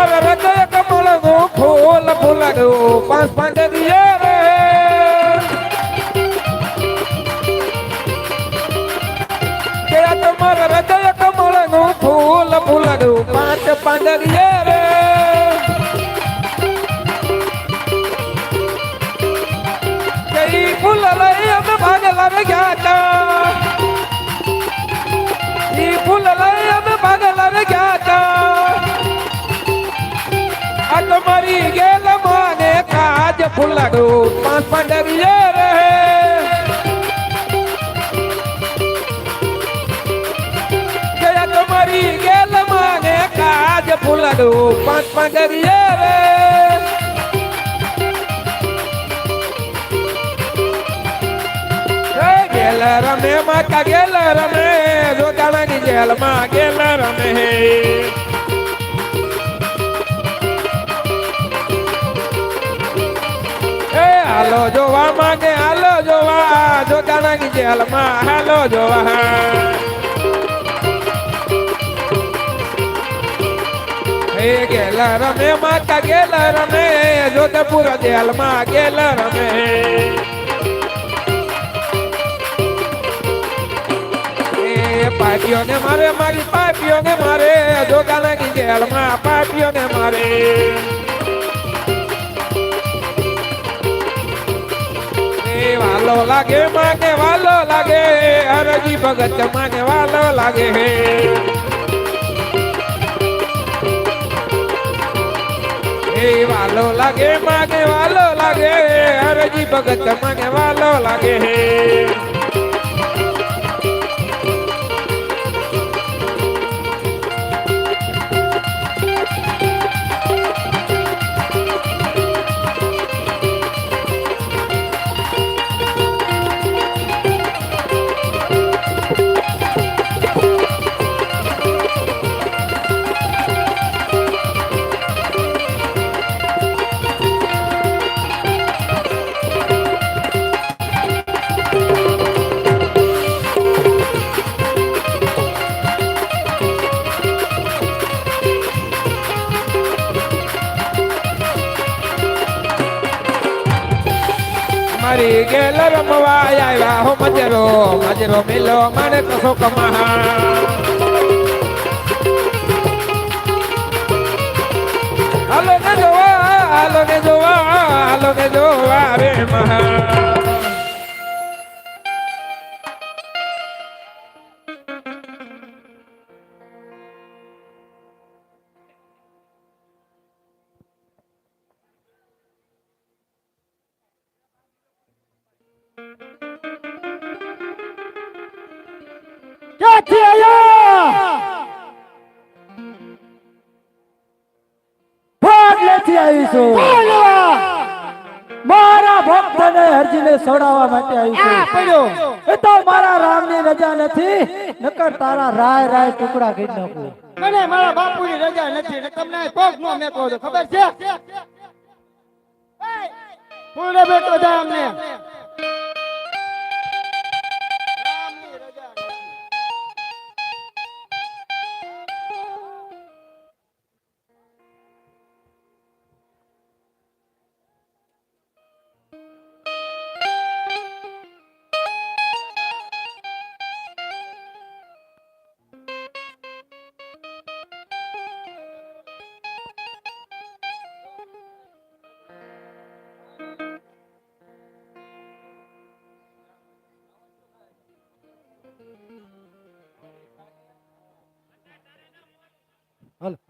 તમારા હૃદય કમળનું ફૂલ ફૂલડું. પાંચ પાંચ દિયે રે કે તમારા હૃદય કમળનું ફૂલ ફૂલડું. પાંચ પાંચ દિયે કાજ ફૂલડું પાંચ પાંચ દિયે રહે. જયા તમારી ગેલ માને કાજ ફૂલડું પાંચ પાંચ દિયે રે રમે, માતા ગેલ રમે જેલમાં ગેલ રમે. હાલો જોવા માંગે, હાલો જોવા જોતાણાની જેલમાં હાલો જોવા. હે ગેલા રમે, માતા ગેલા રમે જોધપુર જેલમાં ગેલા રમે. એ પાપીઓને મારે, મારી પાપીઓને મારે જોગાલાની જેલમાં પાપીઓને મારે. વાલો લાગે, માગે, વાલો લાગે હરજી ભગત માગે, વાલો લાગે. હે એ વાલો લાગે, માગે, વાલો લાગે હરજી ભગત માગે, વાલો લાગે. હે મારી ગેલ રમવા આવ્યા હો મજરો મજરો મિલો મને કસો કમા હાલો ને જોવા, હાલો ને જોવા, હાલો ને જોવા રે મહા. માટે આવી પડ્યો. એ તો મારા રામની રજા નથી નકર તારા રાય રાય ટુકડા કરી નાખું. મને મારા બાપુની રજા નથી ને તમને કોક નો મેકો છો ખબર છે? ફૂલે બેઠો જા અમને.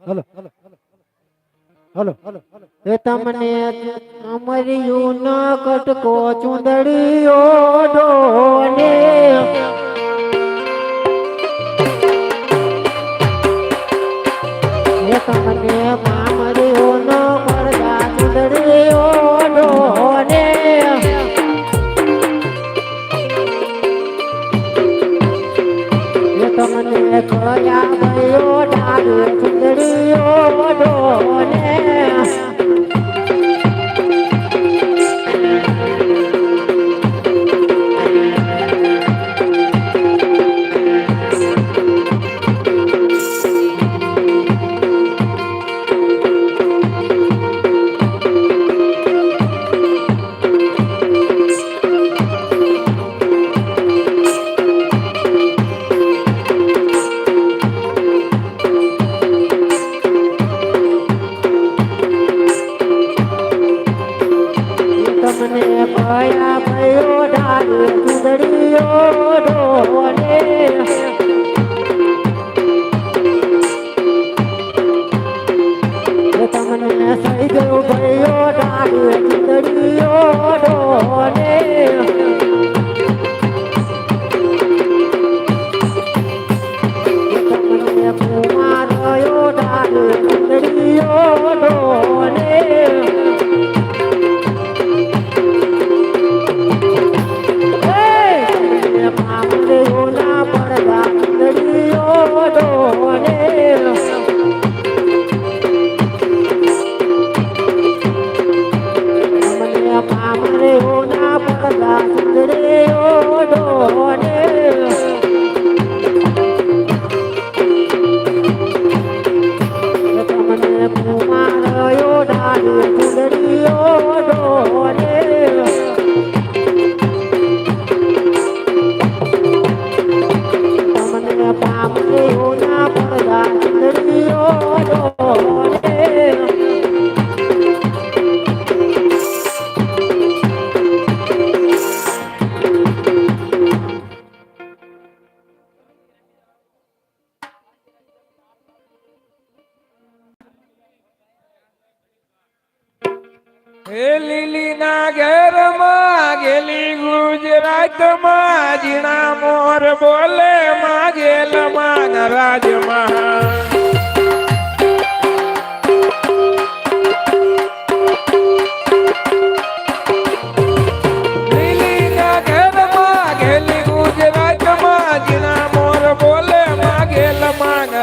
હલો. હલો. એ તમને અમર્યું ન કટકો ચુંદડીઓ ઢોને. એ તમને દેવીના ઘરમાં ગેલી ગુજરાતમાં જીણા મોર બોલે માગેલ માન રાજમાં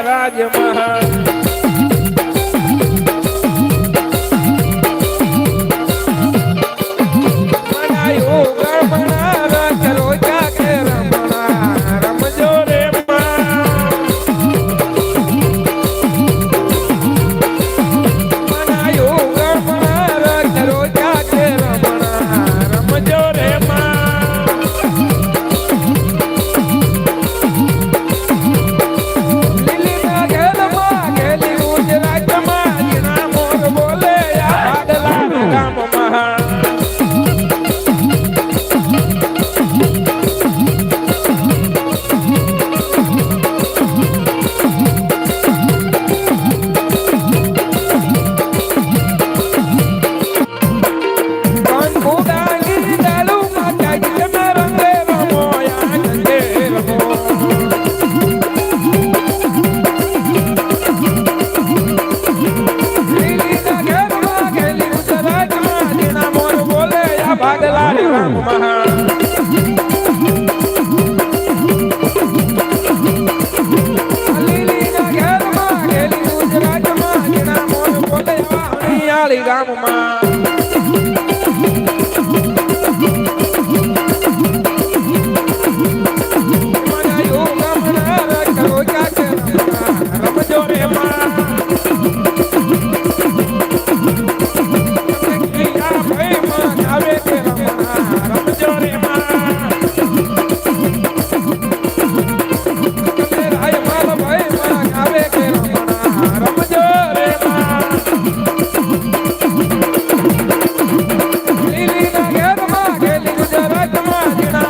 રાજમાં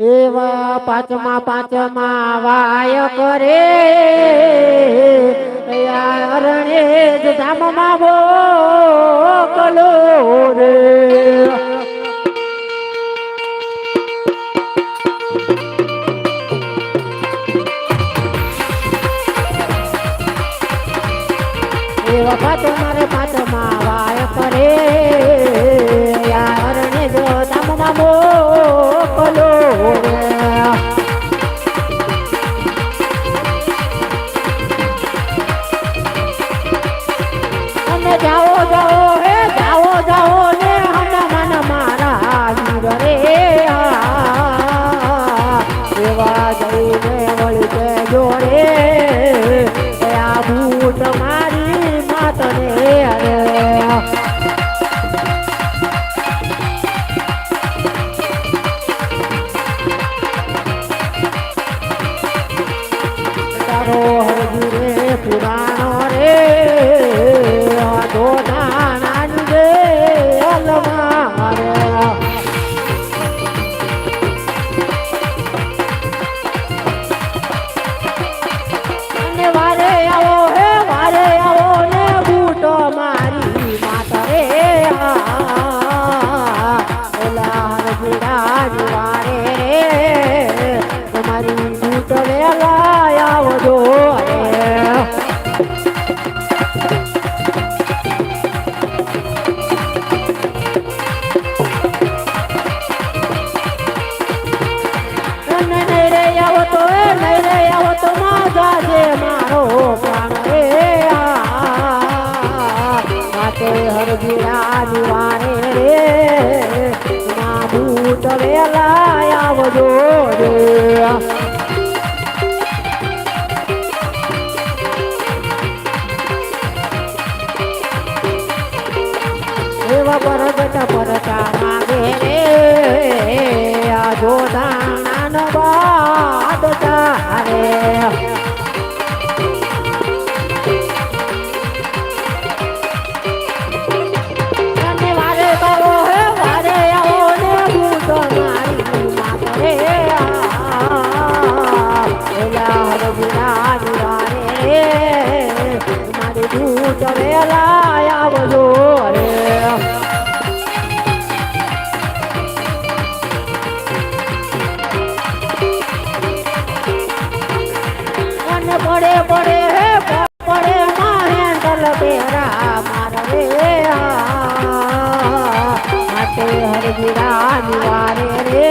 એવા પાંચમા પાંચમા વાય કરે. અરણે જ ધામમાં બોકલો રે. એવા પાંચમા રે પાંચમા વાય કરે. જો રે એવા પરગટ પરતા માગે રે આ જોતા વેલાય આવજો રે અને પડે પડે પડે મહેન્દ્ર બેરા મારવે. માટે હરગીરા દિવારે રે.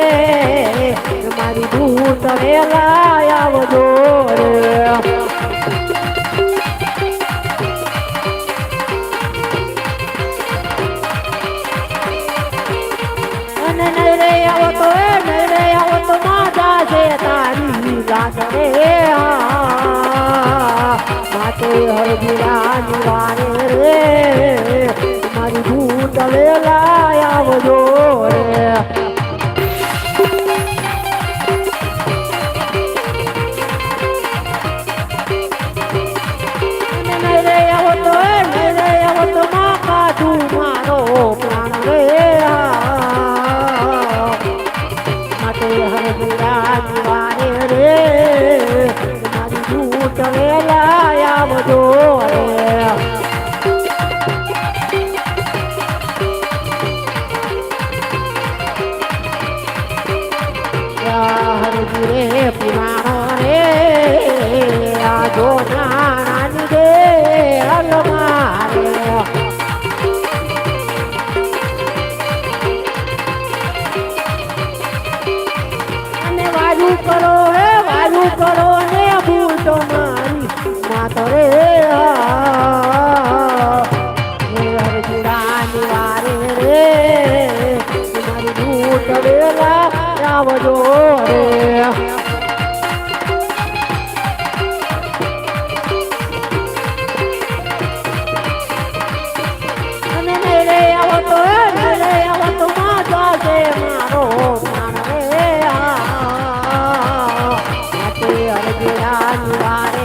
I.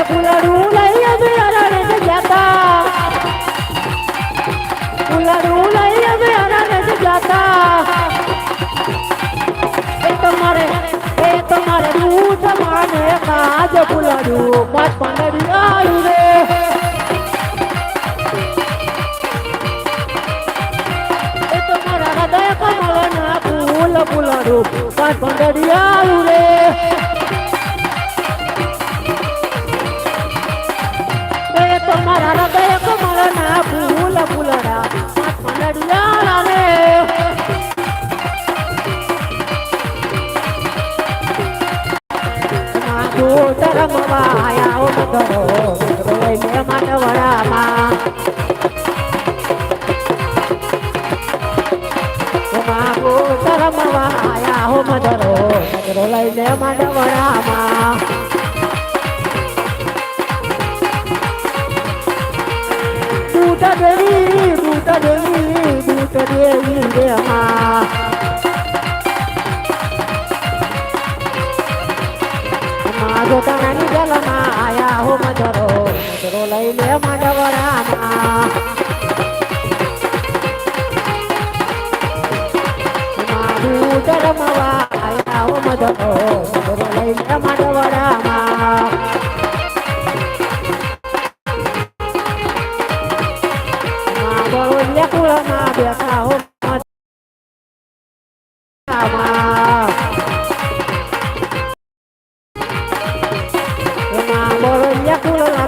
એક ઉલાડું લઈ અમે અનાને છે જાતા ઉલાડું લઈ અમે અનાને છે જાતા એ તમારે એ તમારે દૂધ માને કાજ ફૂલાડું પાંચ પાંડડી આયુ એ તમારા હૃદય કમળના ફૂલ ફૂલાડું પાંચ પાંડડી રે.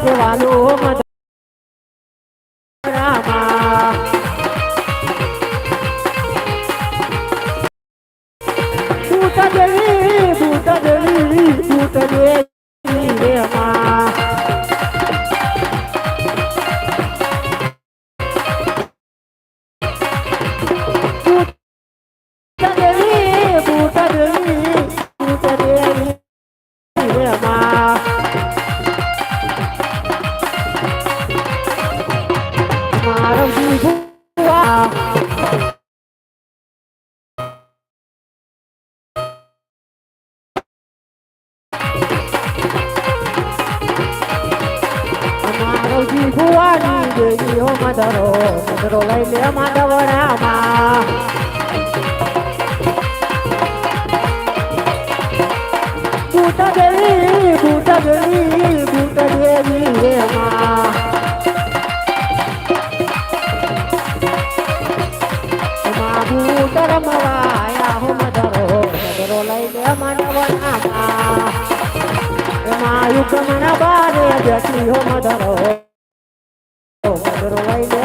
દેવાનું ભુવાની દેવીઓ મધરો. મધરો લઈ લે માધવરામાં સ્કૂટર મવાયા હું મધરો મધરો લઈ લે મનવના એમાં યુગ મન બારે બેઠી હો મધરો મધરો લઈ